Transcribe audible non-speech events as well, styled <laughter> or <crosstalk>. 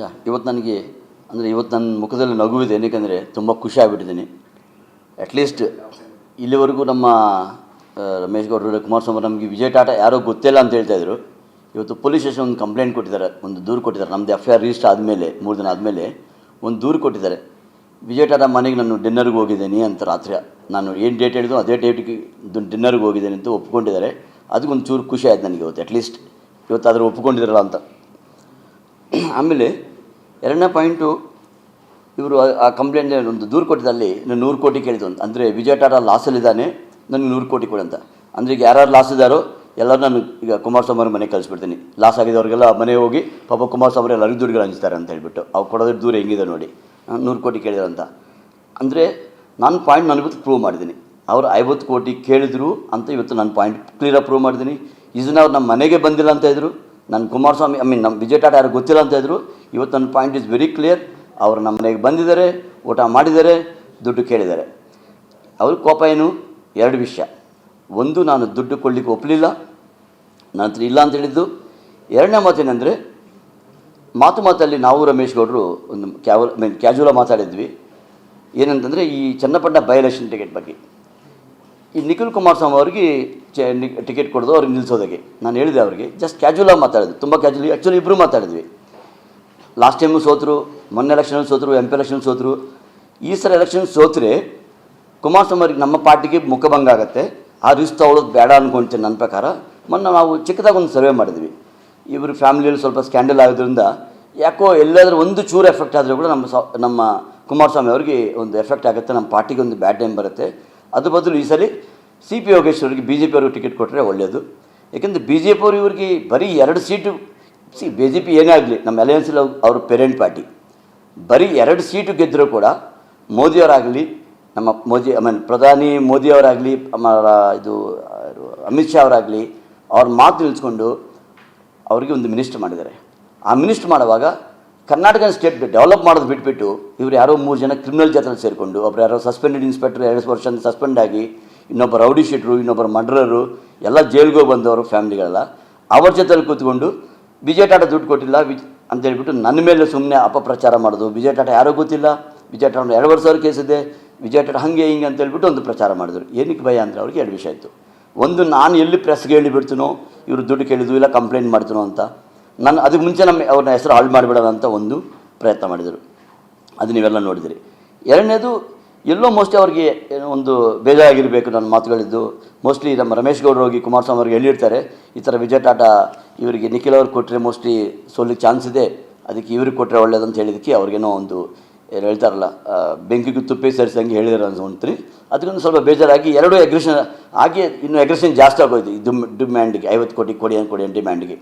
ಯಾ ಇವತ್ತು ನನಗೆ, ಅಂದರೆ ಇವತ್ತು ನನ್ನ ಮುಖದಲ್ಲಿ ನಗುವಿದೆ ಏನಕ್ಕೆ ತುಂಬ ಖುಷಿ ಆಗಿಬಿಟ್ಟಿದ್ದೀನಿ ಅಟ್ಲೀಸ್ಟ್ ಇಲ್ಲಿವರೆಗೂ ನಮ್ಮ ರಮೇಶ್ ಗೌಡರು ಕುಮಾರಸ್ವಾಮಿ ನಮಗೆ ವಿಜಯ್ ಟಾಟಾ ಯಾರೋ ಗೊತ್ತಿಲ್ಲ ಅಂತ ಹೇಳ್ತಾ ಇದ್ರು. ಇವತ್ತು ಪೊಲೀಸ್ ಸ್ಟೇಷನ್ ಒಂದು ಕಂಪ್ಲೇಂಟ್ ಕೊಟ್ಟಿದ್ದಾರೆ, ಒಂದು ದೂರು ಕೊಟ್ಟಿದ್ದಾರೆ. ನಮ್ಮದು ಎಫ್ ಐ ಆರ್ ರಿಜಿಸ್ಟರ್ ಆದಮೇಲೆ, ಮೂರು ದಿನ ಆದಮೇಲೆ ಒಂದು ದೂರು ಕೊಟ್ಟಿದ್ದಾರೆ. ವಿಜಯ್ ಟಾಟಾ ಮನೆಗೆ ನಾನು ಡಿನ್ನರ್ಗೆ ಹೋಗಿದ್ದೀನಿ ಅಂತ ರಾತ್ರಿ ನಾನು ಏನು ಡೇಟ್ ಹೇಳಿದ್ರು ಅದೇ ಡೇಟಿಗೆ ಡಿನ್ನರ್ಗೆ ಹೋಗಿದ್ದೀನಿ ಅಂತ ಒಪ್ಕೊಂಡಿದ್ದಾರೆ. ಅದಕ್ಕೊಂದು ಚೂರು ಖುಷಿ ಆಯ್ತು ನನಗೆ ಇವತ್ತು ಅಟ್ಲೀಸ್ಟ್ ಇವತ್ತು ಆದರೂ ಒಪ್ಕೊಂಡಿದ್ದಾರಲ್ಲ ಅಂತ. <clears throat> ಆಮೇಲೆ ಎರಡನೇ ಪಾಯಿಂಟು ಇವರು ಆ- ಕಂಪ್ಲೇಂಟ್ ಒಂದು ದೂರು ಕೊಟ್ಟಿದ್ದಲ್ಲಿ ನಾನು ನೂರು ಕೋಟಿ ಕೇಳಿದ್ದು ಅಂತ. ಅಂದರೆ ವಿಜಯ ಟಾಟಾ ಲಾಸಲ್ಲಿದ್ದಾನೆ ನನಗೆ ನೂರು ಕೋಟಿ ಕೊಡು ಅಂತ. ಅಂದರೆ ಈಗ ಯಾರ್ಯಾರು ಲಾಸ್ ಇದ್ದಾರೋ ಎಲ್ಲರೂ ನಾನು ಈಗ ಕುಮಾರಸ್ವಾಮಿ ಅವ್ರ ಮನೆಗೆ ಕಳಿಸ್ಬಿಡ್ತೀನಿ. ಲಾಸ್ ಆಗಿದ್ದವ್ರಿಗೆಲ್ಲ ಮನೆ ಹೋಗಿ ಪಾಪ ಕುಮಾರಸ್ವಾಮಿ ಎಲ್ಲ ಎಲ್ಲರಿಗೂ ದುಡ್ಡುಗಳು ಹಂಚ್ತಾರೆ ಅಂತ ಹೇಳ್ಬಿಟ್ಟು. ಅವ್ರು ಕೊಡೋದ್ರ ದೂರ ಹೆಂಗಿದೆ ನೋಡಿ. ನೂರು ಕೋಟಿ ಕೇಳಿದ್ರು ಅಂತ. ಅಂದರೆ ನಾನು ಪಾಯಿಂಟ್ ನನಗೆ ಪ್ರೂವ್ ಮಾಡಿದ್ದೀನಿ. ಅವರು ಐವತ್ತು ಕೋಟಿ ಕೇಳಿದ್ರು ಅಂತ ಇವತ್ತು ನಾನು ಪಾಯಿಂಟ್ ಕ್ಲಿಯರಾಗಿ ಪ್ರೂವ್ ಮಾಡಿದ್ದೀನಿ. ಇದನ್ನ ಅವ್ರು ನಮ್ಮ ಮನೆಗೆ ಬಂದಿಲ್ಲ ಅಂತ ಇದ್ರು ನನ್ನ ಕುಮಾರಸ್ವಾಮಿ ಐ ಮೀನ್ ನಮ್ಮ ವಿಜಯ್ ಟಾಟಾ ಯಾರು ಗೊತ್ತಿಲ್ಲ ಅಂತ ಇದ್ರು, ಇವತ್ತು ನನ್ನ ಪಾಯಿಂಟ್ ಇಸ್ ವೆರಿ ಕ್ಲಿಯರ್ ಅವರು ನಮ್ಮ ಮನೆಗೆ ಬಂದಿದ್ದಾರೆ, ಊಟ ಮಾಡಿದ್ದಾರೆ, ದುಡ್ಡು ಕೇಳಿದ್ದಾರೆ. ಅವ್ರ ಕೋಪ ಏನು? ಎರಡು ವಿಷಯ. ಒಂದು, ನಾನು ದುಡ್ಡು ಕೊಡಲಿಕ್ಕೆ ಒಪ್ಪಲಿಲ್ಲ ನನ್ನ ಹತ್ರ ಇಲ್ಲ ಅಂತ ಹೇಳಿದ್ದು. ಎರಡನೇ ಮಾತೇನೆಂದರೆ, ಮಾತು ಮಾತಲ್ಲಿ ನಾವು ರಮೇಶ್ ಗೌಡರು ಒಂದು ಕ್ಯಾವಲ್ ಮೀನ್ ಕ್ಯಾಜುವಲ್ ಮಾತಾಡಿದ್ವಿ. ಏನಂತಂದರೆ, ಈ ಚನ್ನಪಟ್ಟಣ ಬೈ ಟಿಕೆಟ್ ಬಗ್ಗೆ. ಈ ನಿಖಿಲ್ ಕುಮಾರಸ್ವಾಮಿ ಅವ್ರಿಗೆ ಚೆ ಟಿಕೆಟ್ ಕೊಡೋದು ಅವ್ರಿಗೆ ನಿಲ್ಲಿಸೋದಕ್ಕೆ ನಾನು ಹೇಳಿದೆ ಅವರಿಗೆ ಜಸ್ಟ್ ಕ್ಯಾಜುವಲಾಗಿ ಮಾತಾಡಿದ್ವಿ, ತುಂಬ ಕ್ಯಾಜುಲಿ ಆ್ಯಕ್ಚುಲಿ ಇಬ್ಬರು ಮಾತಾಡಿದ್ವಿ. ಲಾಸ್ಟ್ ಟೈಮು ಸೋತರು, ಮೊನ್ನೆ ಎಲೆಕ್ಷನಲ್ಲಿ ಸೋತರು ಎಂ ಪಿ ಎಲೆಕ್ಷನ್ ಸೋತರು. ಈ ಸಲ ಎಲೆಕ್ಷನ್ ಸೋತರೆ ಕುಮಾರಸ್ವಾಮಿ ಅವ್ರಿಗೆ ನಮ್ಮ ಪಾರ್ಟಿಗೆ ಮುಖಭಂಗ ಆಗುತ್ತೆ. ಆ ರಿಸ್ಕ್ ತಗೊಳ್ಳೋದು ಬೇಡ ಅಂದ್ಕೊಳ್ತೀನಿ ನನ್ನ ಪ್ರಕಾರ. ಮೊನ್ನೆ ನಾವು ಚಿಕ್ಕದಾಗಿ ಒಂದು ಸರ್ವೆ ಮಾಡಿದ್ವಿ. ಇವರು ಫ್ಯಾಮಿಲಿಯಲ್ಲಿ ಸ್ವಲ್ಪ ಸ್ಕ್ಯಾಂಡಲ್ ಆಗೋದ್ರಿಂದ ಯಾಕೋ ಎಲ್ಲಾದರೂ ಒಂದು ಚೂರು ಎಫೆಕ್ಟ್ ಆದರೂ ಕೂಡ ನಮ್ಮ ಸ ನಮ್ಮ ಕುಮಾರಸ್ವಾಮಿ ಅವ್ರಿಗೆ ಒಂದು ಎಫೆಕ್ಟ್ ಆಗುತ್ತೆ, ನಮ್ಮ ಪಾರ್ಟಿಗೆ ಒಂದು ಬ್ಯಾಡ್ ಟೈಮ್ ಬರುತ್ತೆ. ಅದು ಬದಲು ಈ ಸಲ ಸಿ ಪಿ ಯೋಗೇಶ್ವರಿಗೆ ಬಿ ಜೆ ಪಿ ಅವ್ರಿಗೆ ಟಿಕೆಟ್ ಕೊಟ್ಟರೆ ಒಳ್ಳೆಯದು ಯಾಕೆಂದರೆ ಬಿ ಜೆ ಪಿ ಅವರು ಇವ್ರಿಗೆ ಬರೀ ಎರಡು seat C B J P ಏನೇ ಆಗಲಿ, ನಮ್ಮ ಅಲಯನ್ಸಲ್ಲಿ ಅವ್ರ ಪೇರೆಂಟ್ ಪಾರ್ಟಿ ಬರೀ ಎರಡು ಸೀಟು ಗೆದ್ದರೂ ಕೂಡ ಮೋದಿಯವರಾಗಲಿ ನಮ್ಮ ಮೋದಿ ಐ ಮೀನ್ ಪ್ರಧಾನಿ ಮೋದಿಯವರಾಗಲಿ ಇದು ಅಮಿತ್ ಶಾ ಅವರಾಗಲಿ, ಅವ್ರ ಮಾತು ನಿಲ್ಲಿಸ್ಕೊಂಡು ಅವರಿಗೆ ಒಂದು ಮಿನಿಸ್ಟ್ರ್ ಮಾಡಿದ್ದಾರೆ. ಆ ಮಿನಿಸ್ಟ್ರ್ ಮಾಡುವಾಗ ಕರ್ನಾಟಕ ಸ್ಟೇಟ್ ಡೆವಲಪ್ ಮಾಡೋದು ಬಿಟ್ಬಿಟ್ಟು ಇವರು ಯಾರೋ ಮೂರು ಜನ ಕ್ರಿಮಿನಲ್ ಜಾತ್ರೆ ಸೇರಿಕೊಂಡು ಒಬ್ಬರು ಯಾರೋ ಸಸ್ಪೆಂಡೆಡ್ ಇನ್ಸ್ಪೆಕ್ಟರ್ ಎರಡು ವರ್ಷ ಸಸ್ಪೆಂಡ್ ಆಗಿ, ಇನ್ನೊಬ್ಬ ರೌಡಿ ಶೀಟ್ರು ಇನ್ನೊಬ್ಬರು ಮರ್ಡರರು ಎಲ್ಲ ಜೈಲ್ಗೆ ಬಂದವರು ಫ್ಯಾಮಿಲಿಗಳೆಲ್ಲ. ಅವ್ರ ಜೊತೆಲಿ ಕೂತ್ಕೊಂಡು ವಿಜಯ್ ಟಾಟಾ ದುಡ್ಡು ಕೊಟ್ಟಿಲ್ಲ, ವಿಜ್ ಅಂತೇಳ್ಬಿಟ್ಟು ನನ್ನ ಮೇಲೆ ಸುಮ್ಮನೆ ಅಪಪ್ರಚಾರ ಮಾಡೋದು. ವಿಜಯ್ ಟಾಟಾ ಯಾರೂ ಗೊತ್ತಿಲ್ಲ. ವಿಜಯ್ ಟಾಟಾ ಎರಡು ವರ್ಷ ಕೇಸ್ ಕೇಸಿದೆ ವಿಜಯ್ ಟಾಟಾ ಹಾಗೆ ಹಿಂಗೆ ಅಂತೇಳ್ಬಿಟ್ಟು ಒಂದು ಪ್ರಚಾರ ಮಾಡಿದ್ರು. ಏನಕ್ಕೆ ಭಯ ಅಂದರೆ ಅವ್ರಿಗೆ ಎರಡು ವಿಷಯ ಇತ್ತು. ಒಂದು, ನಾನು ಎಲ್ಲಿ ಪ್ರೆಸ್ಗೆ ಹೇಳಿಬಿಡ್ತೀನೋ, ಇವರು ದುಡ್ಡು ಕೇಳಿದ್ವು ಇಲ್ಲ ಕಂಪ್ಲೇಂಟ್ ಮಾಡ್ತೀನೋ ಅಂತ. ನಾನು ಅದಕ್ಕೆ ಮುಂಚೆ ನಮ್ಮ, ಅವ್ರನ್ನ ಹೆಸರು ಹಾಳು ಮಾಡಿಬಿಡೋಣ ಅಂತ ಒಂದು ಪ್ರಯತ್ನ ಮಾಡಿದರು. ಅದು ನೀವೆಲ್ಲ ನೋಡಿದಿರಿ. ಎರಡನೇದು, ಎಲ್ಲೋ ಮೋಸ್ಟ್ಲಿ ಅವ್ರಿಗೆ ಒಂದು ಬೇಜಾರಾಗಿರಬೇಕು ನನ್ನ ಮಾತುಗಳಿದ್ದು. ಮೋಸ್ಟ್ಲಿ ನಮ್ಮ ರಮೇಶ್ ಗೌಡರು ಹೋಗಿ ಕುಮಾರಸ್ವಾಮಿ ಅವ್ರಿಗೆ ಹೇಳಿರ್ತಾರೆ, ಈ ಥರ ವಿಜಯ್ ಟಾಟಾ ಇವರಿಗೆ ನಿಖಿಲ್ ಅವ್ರಿಗೆ ಕೊಟ್ಟರೆ ಮೋಸ್ಟ್ಲಿ ಸೋಲಿಗೆ ಚಾನ್ಸ್ ಇದೆ, ಅದಕ್ಕೆ ಇವ್ರಿಗೆ ಕೊಟ್ಟರೆ ಒಳ್ಳೇದಂತ ಹೇಳಿದಕ್ಕೆ ಅವ್ರಿಗೇನೋ ಒಂದು ಹೇಳ್ತಾರಲ್ಲ ಬೆಂಕಿಗೆ ತುಪ್ಪಿ ಸೇರಿಸಂಗೆ ಹೇಳಿದಾರೆ ಅನ್ಕೊಂತೀನಿ ಅದಕ್ಕೊಂದು ಸ್ವಲ್ಪ ಬೇಜಾರಾಗಿ ಎರಡೂ ಎಗ್ರೆಷನ್ ಹಾಗೆ ಇನ್ನು ಎಗ್ರೆಷನ್ ಜಾಸ್ತಿ ಆಗೋಯ್ತು ಡಿಮ್ಯಾಂಡಿಗೆ ಐವತ್ತು ಕೋಟಿ ಕೊಡಿ ಅಂತ ಕೊಡಿ ಡಿಮ್ಯಾಂಡಿಗೆ